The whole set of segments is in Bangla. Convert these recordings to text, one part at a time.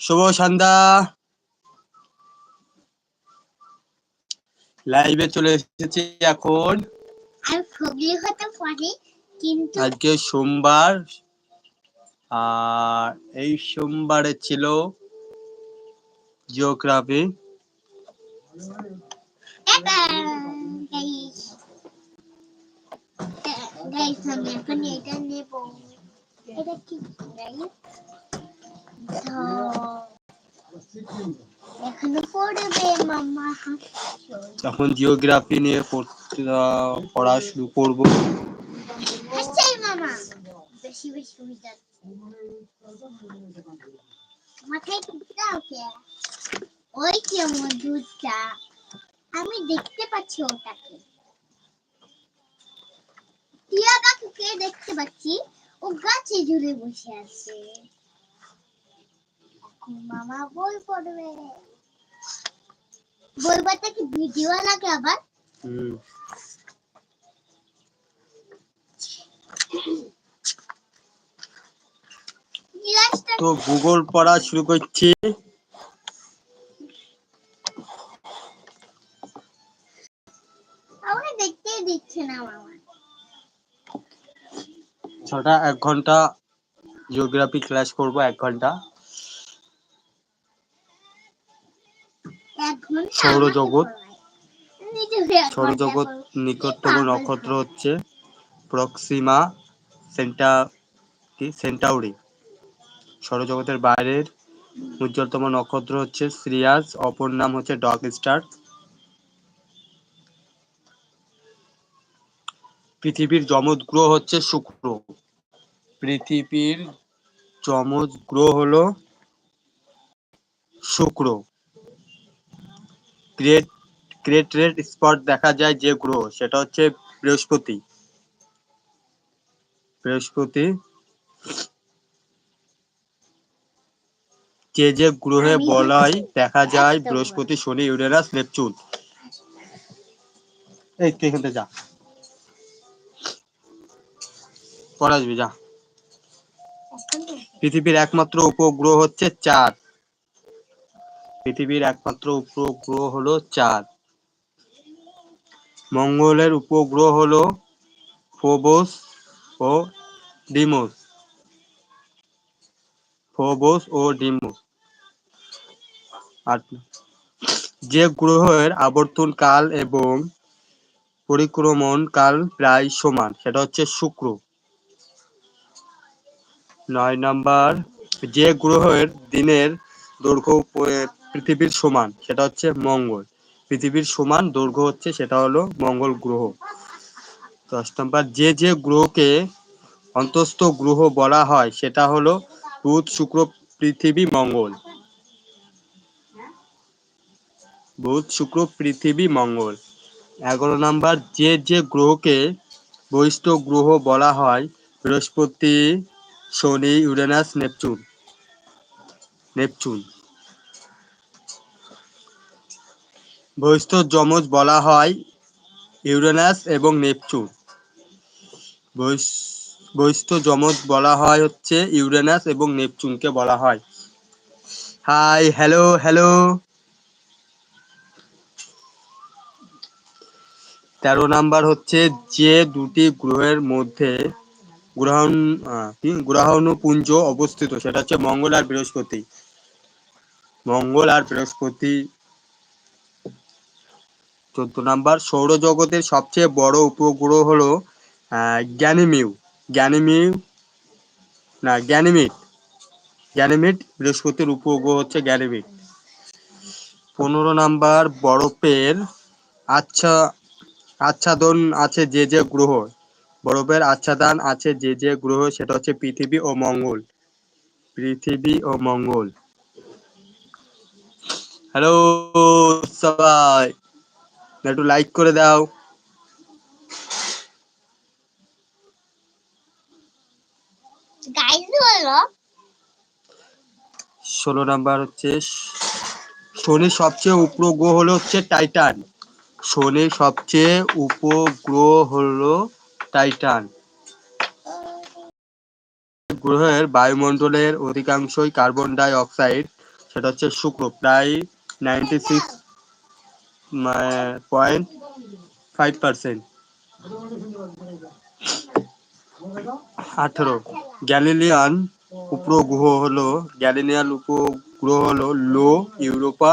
শুভ সন্ধ্যা। লাইভে চলে এসেছি এখন। আজকে সোমবার আর এই সোমবারে ছিল জিওগ্রাফি। এটা কি এখনও জিওগ্রাফি নিয়ে পড়া শুরু করব। ওই কি আমার দুধটা? আমি দেখতে পাচ্ছি ওটাকে। টিয়া কাকুকে দেখতে পাচ্ছি। ও গাছে ঝুলে বসে আছে। এখন মামা বই পড়বে বই পড়তে কি ভিডিও লাগে আবার? হুম। তো ভূগোল পড়া শুরু করছি। দেখতেই দিচ্ছে না মামা। ছটা এক ঘণ্টা জিওগ্রাফি ক্লাস করব এক ঘণ্টা এক ঘণ্টা সৌরজগৎ। সৌরজগৎ নিকটতম নক্ষত্র হচ্ছে প্রক্সিমা সেন্টা কি? সেন্টাউরি। সৌরজগতের বাইরের উজ্জ্বলতম নক্ষত্র হচ্ছে সিরিয়াস অপর নাম হচ্ছে ডগ স্টার। পৃথিবীর যমজ গ্রহ হচ্ছে শুক্র। পৃথিবীর যমজ গ্রহ হলো শুক্র। গ্রেট গ্রেট রেড স্পট দেখা যায় যে গ্রহ সেটা হচ্ছে বৃহস্পতি। বৃহস্পতি যে যে গ্রহে বলয় দেখা যায় বৃহস্পতি শনি ইউরেনাস নেপচুন। এই তুই এখান যা। পরে আসবি যা। পৃথিবীর একমাত্র উপগ্রহ হচ্ছে চাঁদ। পৃথিবীর একমাত্র উপগ্রহ হলো চাঁদ। মঙ্গলের উপগ্রহ হলো ফোবস ও ডিমোস। ফোবস ও ডিমোস। যে গ্রহের আবর্তন কাল এবং পরিক্রমণ কাল প্রায় সমান, সেটা হচ্ছে শুক্র। নয় নাম্বার, যে গ্রহের দিনের দৈর্ঘ্য পৃথিবীর সমান, সেটা হচ্ছে মঙ্গল। পৃথিবীর সমান দৈর্ঘ্য হচ্ছে, সেটা হলো মঙ্গল গ্রহ। দশ নাম্বার, যে যে গ্রহকে অন্তস্থ গ্রহ বলা হয়, সেটা হলো বুধ, শুক্র, পৃথিবী, মঙ্গল। বুধ, শুক্র, পৃথিবী, মঙ্গল। এগারো নাম্বার, যে যে গ্রহকে বহিষ্ঠ গ্রহ বলা হয়, বৃহস্পতি, শনি, ইউরেনাস, নেপচুন। নেপচুন। বহিষ্ঠ যমজ বলা হয় ইউরেনাস এবং নেপচুন। বহিষ্ঠ যমজ বলা হয় হচ্ছে ইউরেনাস এবং নেপচুনকে বলা হয়। Hi, hello hello. তেরো নাম্বার হচ্ছে যে দুটি গ্রহের মধ্যে গ্রহণ গ্রহাণুপুঞ্জ অবস্থিত, সেটা হচ্ছে মঙ্গল আর বৃহস্পতি। মঙ্গল আর বৃহস্পতি চোদ্দ নাম্বার, সৌরজগতের সবচেয়ে বড় উপগ্রহ হলো গ্যানিমিউ। গ্যানিমিউ, না গ্যানিমিড গ্যানিমিড বৃহস্পতির উপগ্রহ হচ্ছে গ্যানিমিড পনেরো নাম্বার, বরফের আচ্ছা আচ্ছাদন আছে যে যে গ্রহ। বরফের আচ্ছাদন আছে যে যে গ্রহ, সেটা হচ্ছে পৃথিবী ও মঙ্গল। পৃথিবী ও মঙ্গল। হ্যালো, সবাই। একটু লাইক করে দাও। ষোলো নাম্বার হচ্ছে শনির সবচেয়ে উপগ্রহ হলো হচ্ছে টাইটান শনির সবচেয়ে উপগ্রহ হলো টাইটান গ্রহের বায়ুমণ্ডলের অধিকাংশই কার্বন ডাই অক্সাইড সেটা হচ্ছে শুক্র প্রায় ninety six point five percent আঠেরো। গ্যালিলিয়ান উপগ্রহ হলো, গ্যালিলিয়ান উপগ্রহ হলো লো ইউরোপা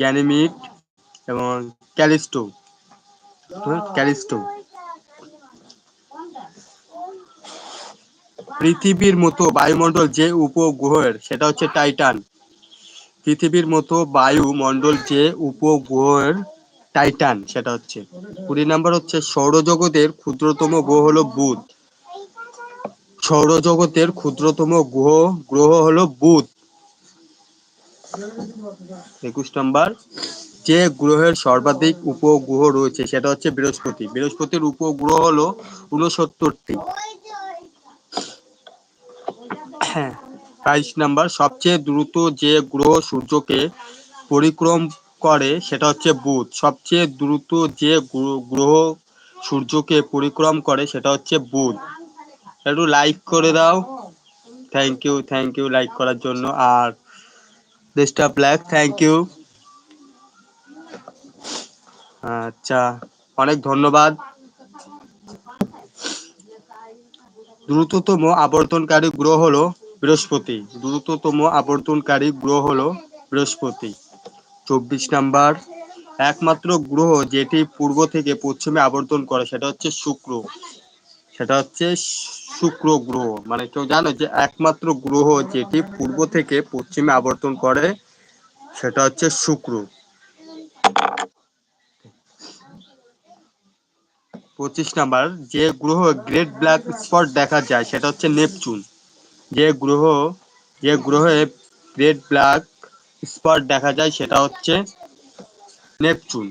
গ্যানিমিড এবং ক্যালিস্টো। ক্যালিস্টো। পৃথিবীর মতো বায়ুমণ্ডল যে উপগ্রহের, সেটা হচ্ছে টাইটান। পৃথিবীর মতো বায়ুমণ্ডল যে উপগ্রহের টাইটান, সেটা হচ্ছে। কুড়ি নাম্বার হচ্ছে, সৌরজগতের ক্ষুদ্রতম গ্রহ হলো বুধ। সৌরজগতের ক্ষুদ্রতম গ্রহ গ্রহ হলো বুধ। একুশ নাম্বার, যে গ্রহের সর্বাধিক উপগ্রহ রয়েছে, সেটা হচ্ছে বৃহস্পতি। বৃহস্পতির উপগ্রহ হলো উনসত্তরটি হ্যাঁ বাইশ নাম্বার সবচেয়ে দ্রুত যে গ্রহ সূর্যকে পরিক্রম করে সেটা হচ্ছে বুধ। সবচেয়ে দ্রুত যে গ্র- গ্রহ সূর্যকে পরিক্রম করে সেটা হচ্ছে বুধ। একটু লাইক করে দাও। Thank you thank you like করার জন্য। আর দেশটা ব্ল্যাক থ্যাংক ইউ আচ্ছা অনেক ধন্যবাদ। দ্রুততম আবর্তনকারী গ্রহ হলো বৃহস্পতি। দ্রুততম আবর্তনকারী গ্রহ হলো বৃহস্পতি। চব্বিশ নাম্বার, একমাত্র গ্রহ যেটি পূর্ব থেকে পশ্চিমে আবর্তন করে, সেটা হচ্ছে শুক্র। সেটা হচ্ছে শুক্র গ্রহ। মানে কেউ জানো যে একমাত্র গ্রহ যেটি পূর্ব থেকে পশ্চিমে আবর্তন করে, সেটা হচ্ছে শুক্র। পঁচিশ নাম্বার, যে গ্রহ গ্রেট ব্ল্যাক স্পট দেখা যায়, সেটা হচ্ছে নেপচুন। যে গ্রহ, যে গ্রহে রেড ব্ল্যাক স্পট দেখা যায় সেটা হচ্ছে নেপচুন।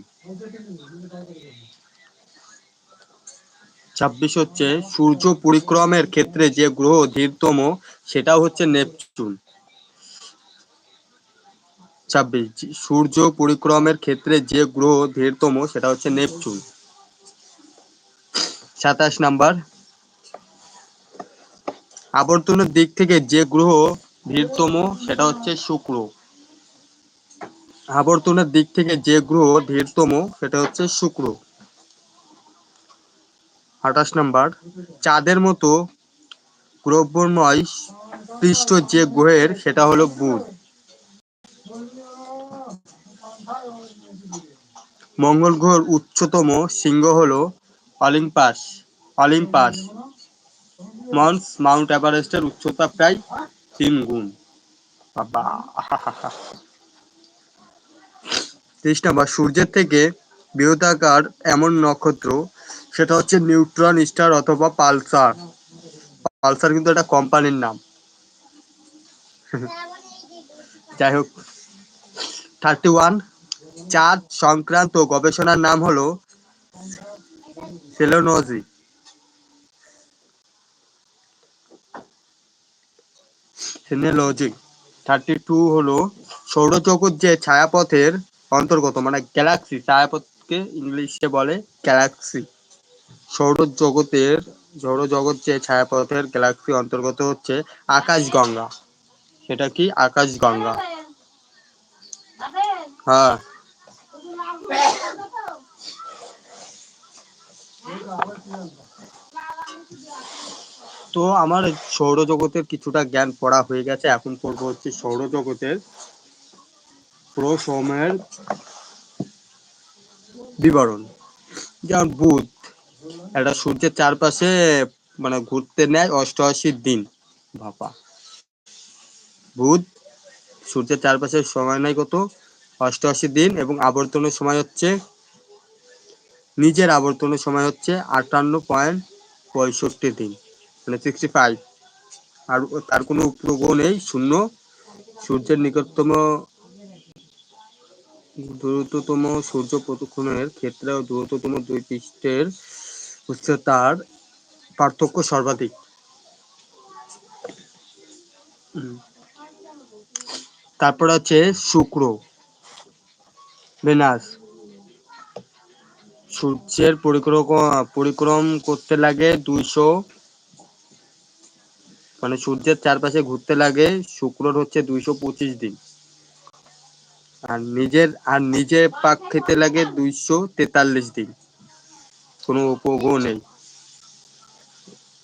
ছাব্বিশ হচ্ছে সূর্য পরিক্রমের ক্ষেত্রে যে গ্রহ ধীরতম সেটাও হচ্ছে নেপচুন। ছাব্বিশ, সূর্য পরিক্রমের ক্ষেত্রে যে গ্রহ ধীরতম সেটা হচ্ছে নেপচুন। সাতাশ নাম্বার আবর্তনের দিক থেকে যে গ্রহ ধীরতম সেটা হচ্ছে শুক্র। আবর্তনের দিক থেকে যে গ্রহ ধীরতম সেটা হচ্ছে শুক্র। আঠাশ নাম্বার, চাঁদের মতো গ্রহময় পৃষ্ঠ যে গ্রহের, সেটা হলো বুধ। মঙ্গল গ্রহের উচ্চতম শৃঙ্গ হলো অলিম্পাস। অলিম্পাস মন্স মাউন্ট এভারেস্টের উচ্চতা প্রায় তিন গুণ। বাবা। তেইশ নাম্বার, সূর্যের থেকে বৃহদাকার এমন নক্ষত্র, সেটা হচ্ছে নিউট্রন, স্টার অথবা পালসার। পালসার কিন্তু একটা কোম্পানির নাম। যাই হোক থার্টি ওয়ান চাঁদ সংক্রান্ত গবেষণার নাম হলো সেলোনজি। সেনেলজি থার্টি টু হলো সৌরজগৎ যে ছায়াপথের অন্তর্গত মানে গ্যালাক্সি ছায়াপথকে ইংলিশে বলে গ্যালাক্সি সৌরজগতের, সৌরজগৎ যে ছায়াপথের গ্যালাক্সি অন্তর্গত হচ্ছে আকাশগঙ্গা। সেটা কি? আকাশগঙ্গা। হ্যাঁ। তো আমার সৌরজগতের কিছুটা জ্ঞান পড়া হয়ে গেছে। এখন পড়ব হচ্ছে সৌরজগতের প্রসময়ের বিবরণ। যেমন বুধ, একটা সূর্যের চারপাশে মানে ঘুরতে নেয় অষ্টআশি দিন। বাবা। বুধ, সূর্যের চারপাশে সময় নেয় কত? অষ্টআশি দিন এবং আবর্তনের সময় হচ্ছে নিজের আবর্তনের সময় হচ্ছে আটান্ন পয়েন্ট পঁয়ষট্টি দিন। মানে সিক্সটি ফাইভ আর তার কোনো উপগ্রহ নেই, শূন্য। সূর্যের নিকটতম দ্রুততম সূর্য প্রদক্ষিণের ক্ষেত্রে দ্রুততম দুই পৃষ্ঠের পার্থক্য সর্বাধিক। শুক্র ভেনাস সূর্যের পরিক্রম পরিক্রম করতে লাগে দুইশো মানে সূর্যের চারপাশে ঘুরতে লাগে, শুক্রর হচ্ছে দুইশো পঁচিশ দিন। আর নিজের, আর নিজে পাক খেতে লাগে দুইশো তেতাল্লিশ দিন। কোনো উপগ্রহ নেই।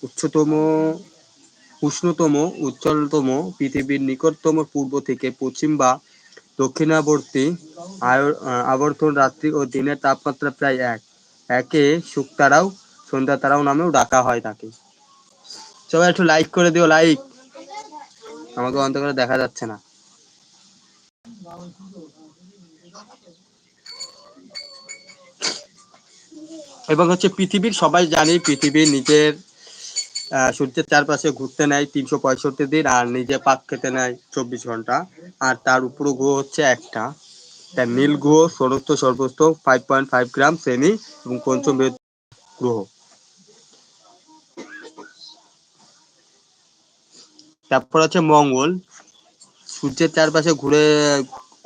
উচ্চতম, উষ্ণতম, উজ্জ্বলতম, পৃথিবীর নিকটতম পূর্ব থেকে পশ্চিম বা দক্ষিণাবর্তী আবর্তন রাত্রি ও দিনের তাপমাত্রা প্রায় এক। একে শুকতারাও সন্ধ্যা তারাও নামেও ডাকা হয় তাকে। সবাই একটু লাইক করে দিও লাইক আমাকে অন্ধকারে দেখা যাচ্ছে না। এবং হচ্ছে পৃথিবীর সবাই জানি, পৃথিবীর নিজের সূর্যের চারপাশে ঘুরতে নেয় তিনশো পঁয়ষট্টি দিন আর নিজে পাক খেতে নেয় চব্বিশ ঘণ্টা। আর তার উপর গ্রহ হচ্ছে একটা। তার নীল গ্রহ ষোড়স্থ সর্বস্থ ফাইভ পয়েন্ট ফাইভ গ্রাম শ্রেণি এবং পঞ্চম গ্রহ। তারপর আছে মঙ্গল। সূর্যের চারপাশে ঘুরে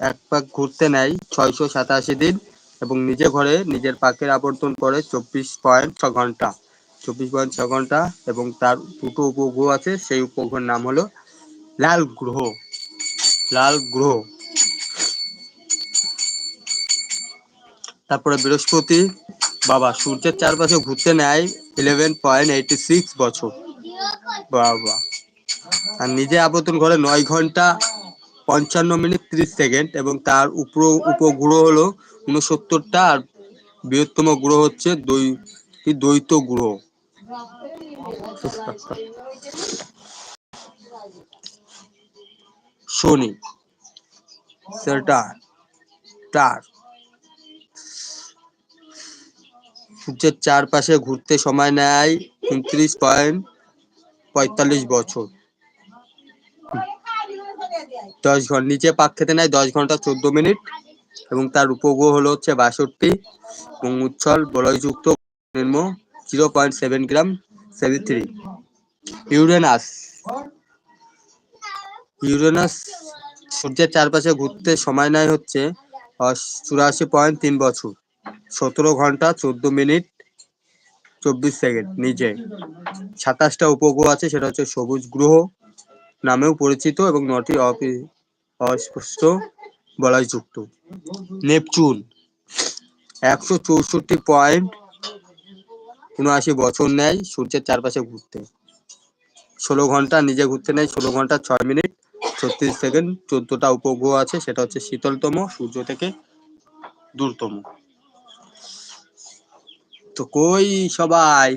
এক পাক ঘুরতে নেয় ছয়শো সাতাশি দিন এবং নিজে ঘরে নিজের পাকের আবর্তন করে চব্বিশ পয়েন্ট ছ ঘণ্টা। চব্বিশ পয়েন্ট ছ ঘণ্টা এবং তার দুটো উপগ্রহ আছে, সেই উপগ্রহের নাম হলো লাল গ্রহ। লাল গ্রহ। তারপরে বৃহস্পতি, বাবা, সূর্যের চারপাশে ঘুরতে নেয় ইলেভেন পয়েন্ট এইটি সিক্স বছর। বাবা। আর নিজে আবর্তন করে নয় ঘণ্টা পঞ্চান্ন মিনিট ত্রিশ সেকেন্ড এবং তার উপর উপগ্রহ হলো উনসত্তরটা আর বৃহত্তম গ্রহ হচ্ছে দ্বৈ দ্বৈত গ্রহ। শনি, সেটা তার। সূর্যের চারপাশে ঘুরতে সময় নেয় উনত্রিশ পয়েন্ট পঁয়তাল্লিশ বছর। দশ ঘণ্টা নিচে পাক খেতে নেয় দশ ঘণ্টা চোদ্দ মিনিট। এবং তার উপগ্রহ হলো হচ্ছে বাষট্টি। এবং উচ্ছল বলয়যুক্ত নিম্ন zero point seven gram seven three Uranus. Uranus সূর্যের চারপাশে ঘুরতে সময় নেয় হচ্ছে চুরাশি পয়েন্ট তিন বছর। সতেরো ঘণ্টা চোদ্দ মিনিট চব্বিশ সেকেন্ড নিচে। সাতাশটা উপগ্রহ আছে, সেটা হচ্ছে সবুজ গ্রহ। নামেও পরিচিত এবং নটি অস্পষ্ট বলয়যুক্ত নেপচুন, একশো চৌষট্টি পয়েন্ট উনআশি বছর নেয় সূর্যের চারপাশে ঘুরতে। ষোলো ঘণ্টা নিজে ঘুরতে নেয় ষোলো ঘণ্টা ছয় মিনিট ছত্রিশ সেকেন্ড চোদ্দটা উপগ্রহ আছে, সেটা হচ্ছে শীতলতম, সূর্য থেকে দূরতম। তো কই সবাই?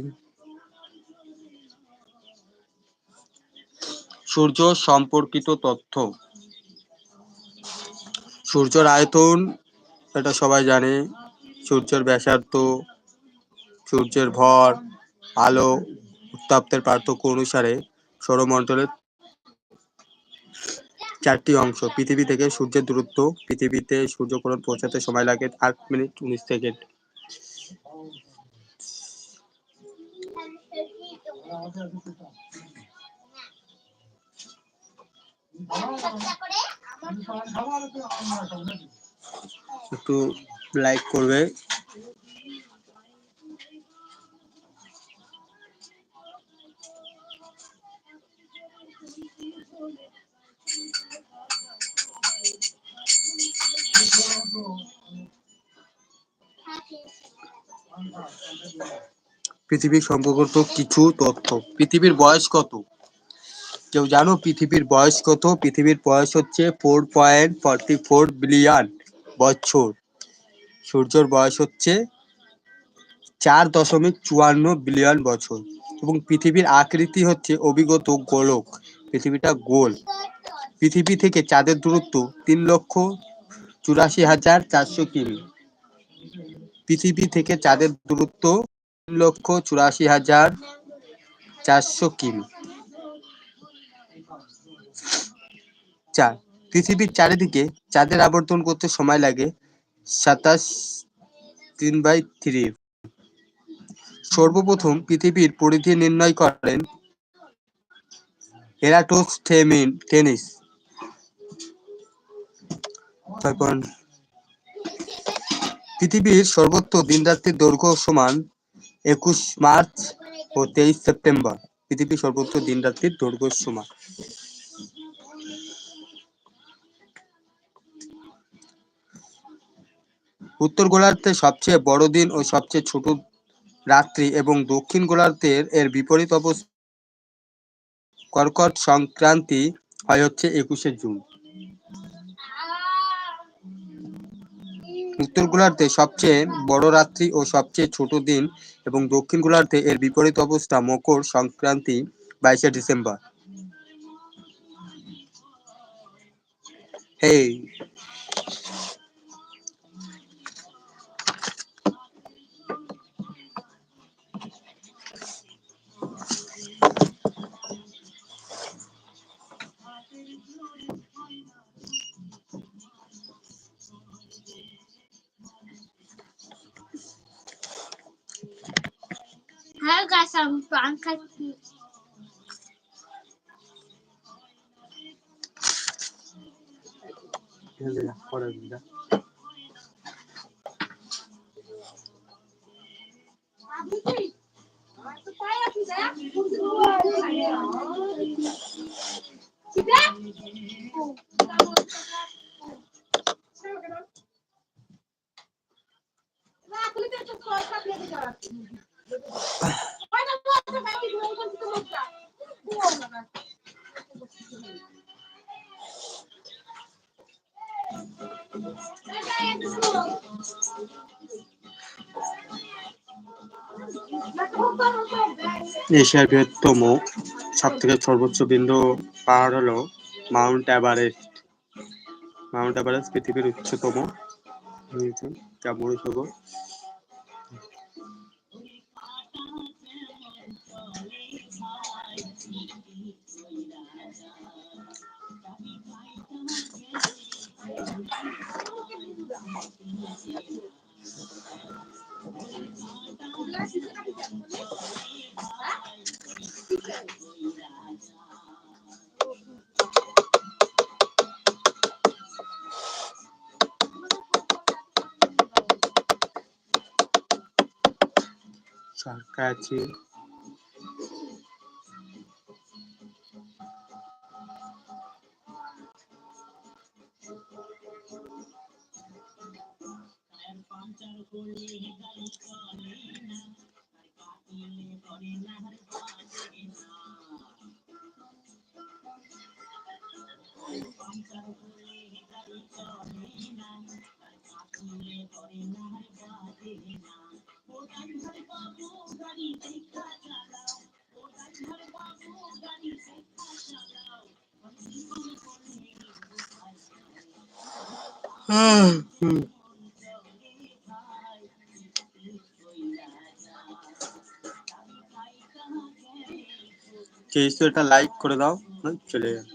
সূর্য সম্পর্কিত তথ্য। সূর্যের আয়তন, এটা সবাই জানে, সূর্যের ব্যাসার্ধ, সূর্যের ভর, আলো উত্তাপ্তের পার্থক্য অনুসারে সৌরমণ্ডলের চারটি অংশ। পৃথিবী থেকে সূর্যের দূরত্ব, পৃথিবীতে সূর্যকরণ পৌঁছাতে সময় লাগে আট মিনিট উনিশ সেকেন্ড। একটু লাইক করবে। পৃথিবীর সম্পর্কিত কিছু তথ্য। পৃথিবীর বয়স কত? কেউ জানো পৃথিবীর বয়স কত? পৃথিবীর বয়স হচ্ছে four point forty four billion বছর। সূর্যের বয়স হচ্ছে চার দশমিক চুয়ান্ন বিলিয়ন বছর। এবং পৃথিবীর আকৃতি হচ্ছে অভিগত গোলক। পৃথিবীটা গোল। পৃথিবী থেকে চাঁদের দূরত্ব তিন লক্ষ চুরাশি হাজার চারশো কিমি। পৃথিবী থেকে চাঁদের দূরত্ব তিন লক্ষ চুরাশি হাজার চারশো কিমি। চার। পৃথিবীর চারিদিকে চাঁদের আবর্তন করতে সময় লাগে সাতাশ তিন বাই থ্রি। সর্বপ্রথম পৃথিবীর পরিধি নির্ণয় করেন এরাটোস্থেমিন টেনিস। পৃথিবীর সর্বোচ্চ দিনরাত্রির দৈর্ঘ্য সমান একুশ মার্চ ও তেইশ সেপ্টেম্বর। পৃথিবীর সর্বোচ্চ দিনরাত্রির দৈর্ঘ্য সমান। উত্তর গোলার্ধে সবচেয়ে বড় দিন ও সবচেয়ে ছোট রাত্রি এবং দক্ষিণ গোলার্ধের এর বিপরীত অবস্থা কর্কট সংক্রান্তি হয় হচ্ছে একুশে জুন। উত্তর গোলার্ধে সবচেয়ে বড় রাত্রি ও সবচেয়ে ছোট দিন এবং দক্ষিণ গোলার্ধে এর বিপরীত অবস্থা মকর সংক্রান্তি, বাইশে ডিসেম্বর। এই হ্যাঁ গাছ আমি পান খাচ্ছি এশিয়ার বৃহত্তম সব থেকে সর্বোচ্চ বিন্দু পাহাড় হলো মাউন্ট এভারেস্ট। মাউন্ট এভারেস্ট পৃথিবীর উচ্চতম। নিচে কেমন হব করে হুম চেয়েছো এটা লাইক করে দাও চলে যাবে।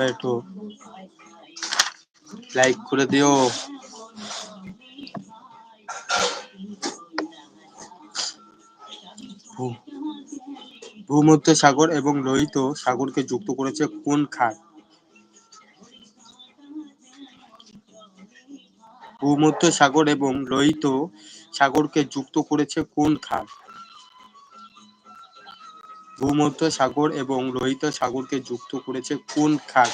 সবাই একটু লাইক করে দিও। ভূমধ্য সাগর এবং লোহিত সাগরকে যুক্ত করেছে কোন খাত? ভূমধ্য সাগর এবং লোহিত সাগরকে যুক্ত করেছে কোন খাত? ভূমধ্য সাগর এবং লোহিত সাগরকে যুক্ত করেছে কোন খাত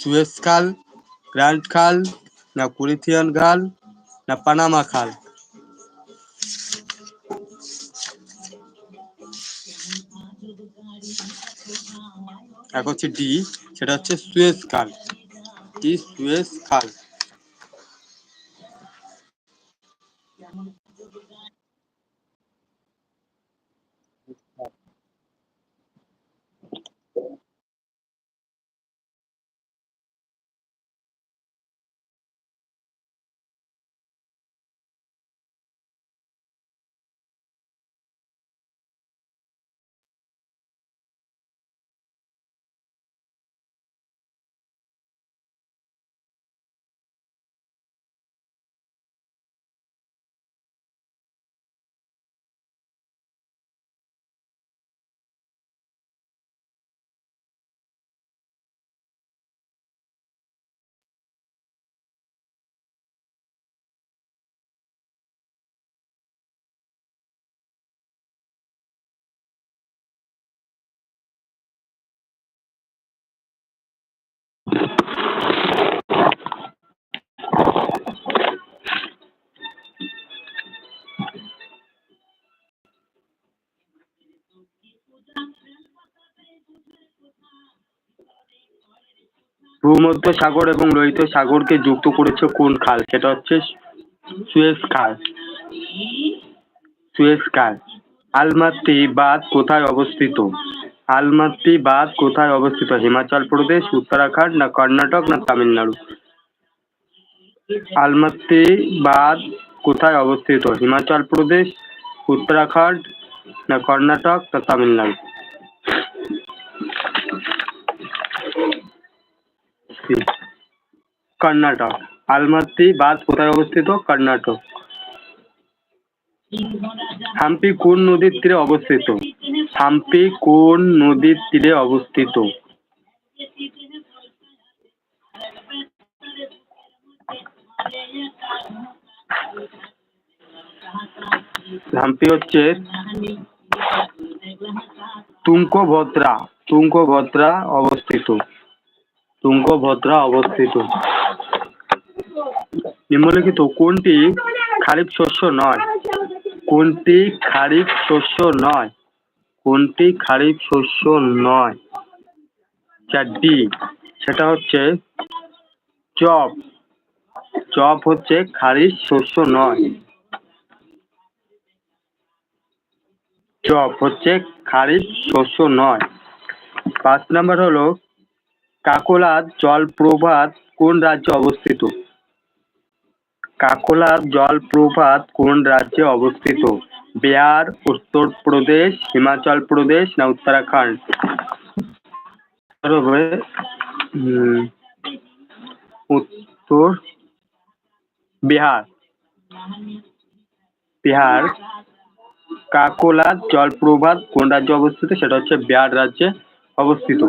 সুয়েজ খাল গ্র্যান্ড খাল, না কুরিথিয়ান খাল, না পানামা খাল? এক হচ্ছে ডি, সেটা হচ্ছে সুয়েজ খাল ডি সুয়েজ খাল ভূমধ্য সাগর এবং লোহিত সাগরকে যুক্ত করেছে কোন খাল? সেটা হচ্ছে সুয়েজ খাল। সুয়েজ খাল। আলমাতি বাঁধ কোথায় অবস্থিত? আলমাতি বাঁধ কোথায় অবস্থিত? হিমাচল প্রদেশ, উত্তরাখণ্ড না কর্ণাটক না তামিলনাড়ু? আলমাতি বাঁধ কোথায় অবস্থিত? হিমাচল প্রদেশ, উত্তরাখণ্ড না কর্ণাটক না তামিলনাড়ু? সি। কর্ণাটক। আলমাতি বাঁধ কোথায় অবস্থিত? কর্ণাটক। হাম্পি কোন নদীর তীরে অবস্থিত? হাম্পি কোন নদীর তীরে অবস্থিত? হাম্পি হচ্ছে তুঙ্গভদ্রা। তুঙ্গভদ্রা অবস্থিত। তুঙ্গভদ্রা অবস্থিত। নিম্নলিখিত, কোনটি খারিফ শস্য নয়? কোনটি খারিফ শস্য নয়? কোনটি খারিফ শস্য নয়? চারটি। সেটা হচ্ছে চপ। চপ হচ্ছে খারিফ শস্য নয়। চপ হচ্ছে খারিফ শস্য নয়। পাঁচ নাম্বার হলো কাকোলা জলপ্রপাত কোন রাজ্যে অবস্থিত? কাকোলা জলপ্রপাত কোন রাজ্যে অবস্থিত? বিহার উত্তরপ্রদেশ হিমাচল প্রদেশ না উত্তরাখণ্ড? উত্তর বিহার। বিহার কাকোলা জলপ্রপাত কোন রাজ্যে অবস্থিত? সেটা হচ্ছে বিহার রাজ্যে অবস্থিত।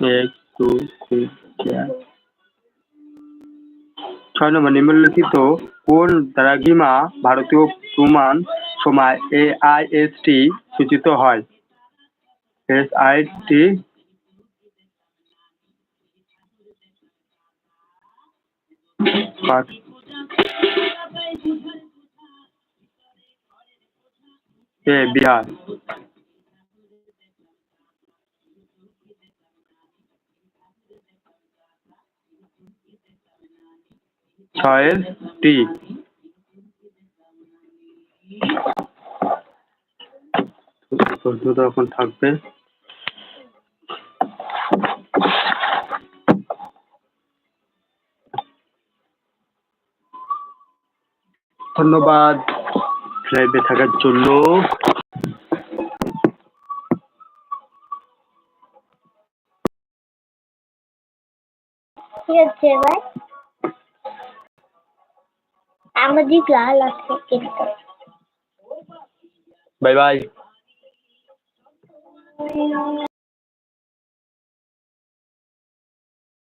এক দুই তিন চার ছয় নম্বর নিম্নলিখিত কোন দ্রাঘিমা ভারতীয় প্রমাণ সময় এ আই এস টি সূচিত হয় এস আই টি বিহার। ছয়ের টি। চোদ্দটা এখন থাকবে। ধন্যবাদ লাইভে থাকার জন্য। ঠিক আছে এবার আমাদের লাল আছে কিন্তু বাই বাই।